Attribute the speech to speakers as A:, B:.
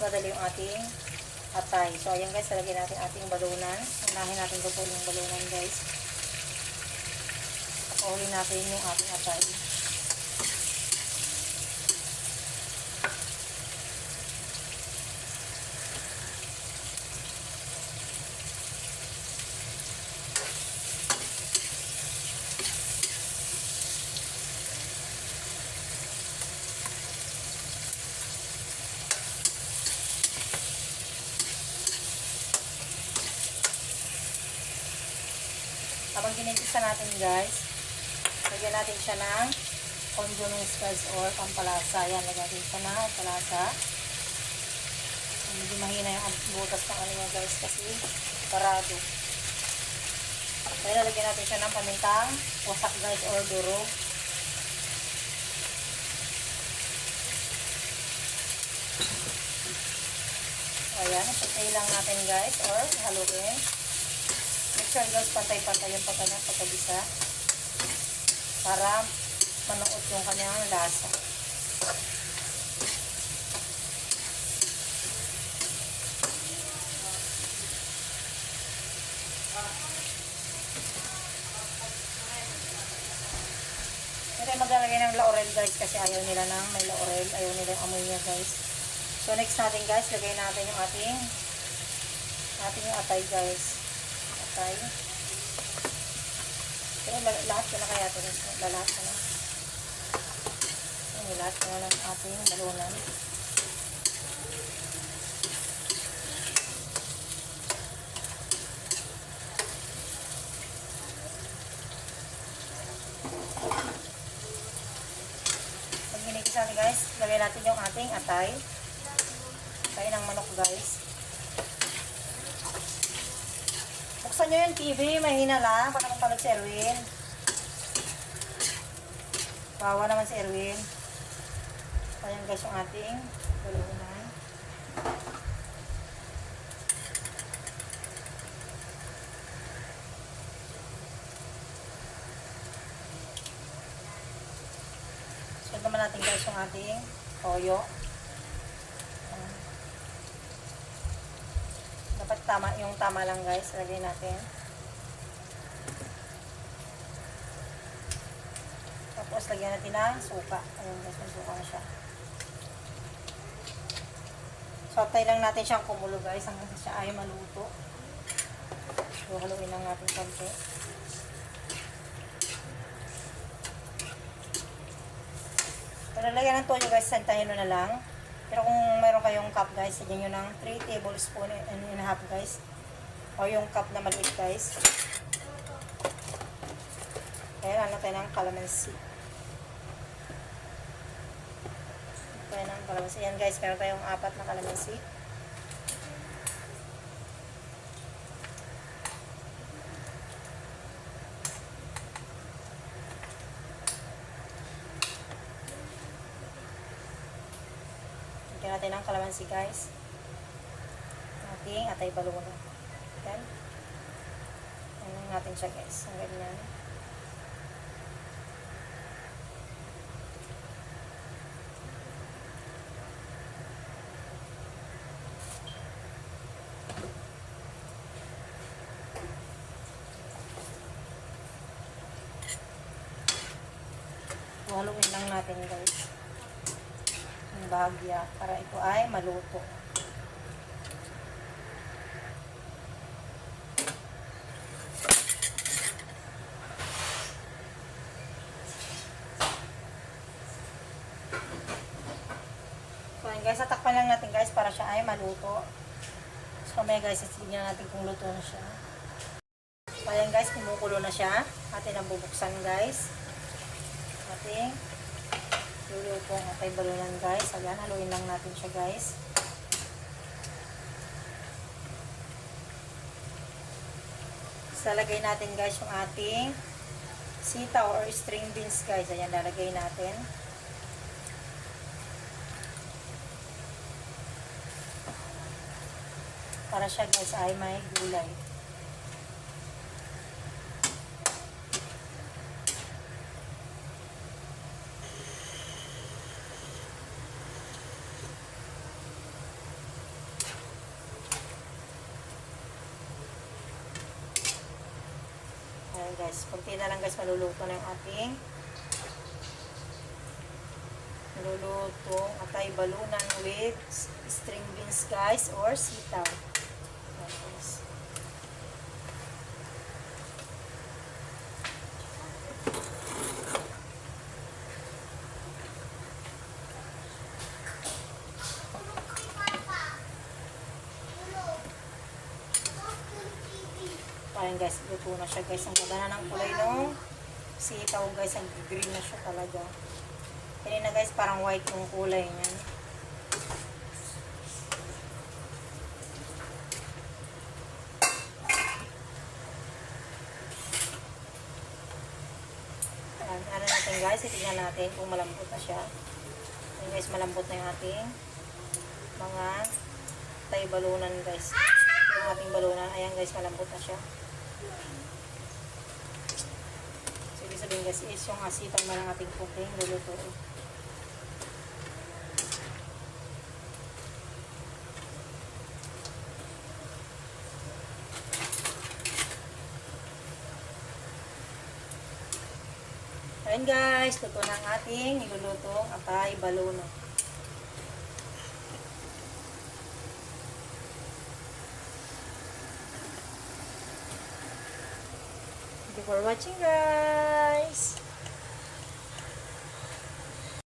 A: madali yung ating atay. So, ayan guys, lalagyan natin ating balunan. Unahin natin lutuin yung balunan guys. Pauli natin yung ating atay. Ginigisa natin guys, lagyan natin siya ng condiments guys or pampalasa. Yan, lagyan natin siya ng pampalasa. Medyo mahina yung butas ng ano niya guys kasi parado. Kaya lalagyan natin siya ng pamintang wasak guys or duro. Ayan, isatay lang natin guys or haluin. Sure guys, pantay-pantay yung pagkanyang pagkabisa para manuot yung kanyang lasa. Hindi maglalagay ng laurel guys kasi ayaw nila ng may laurel. Ayaw nila yung amoy niya guys. So next natin guys, lagay natin yung ating ating yung atay guys. Atay. Pero la- lahat ko na kaya ito. Lahat ko na. Ayan, lahat ko na ng ating balunan. Pag ginigisa guys, lagay natin yung ating atay. Atay ng manok guys. Buksan nyo yung TV, mahina lang. Para mapanood si Erwin. Bawa naman si Erwin. Ayan guys yung ating balunan. So naman natin guys yung ating toyo. Ayan. Dapat tama, yung tama lang guys, lagay natin. Tapos lagyan natin ng suka. Ayun guys, may suka na siya. So, atay lang natin siyang kumulo guys, hanggang siya ay maluto. So, haluin lang natin konti. Kung lalagyan ng toyo guys, santahin mo na lang. Pero kung meron kayong cup guys, lagyan nyo ng 3 tablespoon and and a half guys. O yung cup na maliit guys. Kaya ano tayo ng calamansi. Tayo ng calamansi. Yan guys, meron tayong apat na calamansi. Lagyan natin ng calamansi guys. Ating atay baluna. Yan. Ano natin siya guys. Ang ganyan. Haluin lang natin guys. Bahagya para ito ay maluto. So ayun guys, tatakpan lang natin guys para siya ay maluto. So may guys, tignan natin kung luto na siya. So ayan guys, kumukulo na siya. Atin ang bubuksan guys. Ating luluto ang atay balunan guys. Ayan, haluin lang natin siya guys. Salagay natin guys yung ating sitaw or string beans guys. Ayan, lalagay natin. Para siya guys ay may gulay. Guys. Kunti na lang guys maluluto na yung ating malulutong atay balunan with string beans guys or sitaw. Guys. Ayan guys, luto na siya guys. Ang ganda na ng kulay nung sitaw guys. Ang green na siya talaga. Kanina guys, parang white yung kulay niya. Ayan, ano natin guys, itignan natin kung malambot na siya. Ayan guys, malambot na yung ating mga tay balunan guys. Yung ating balunan, ayan guys, malambot na siya. So, ibig sabihin guys, is yung asitang na ng ating cooking, luluto. Ayan guys, luto na ang ating nilulutong atay baluno. For watching guys.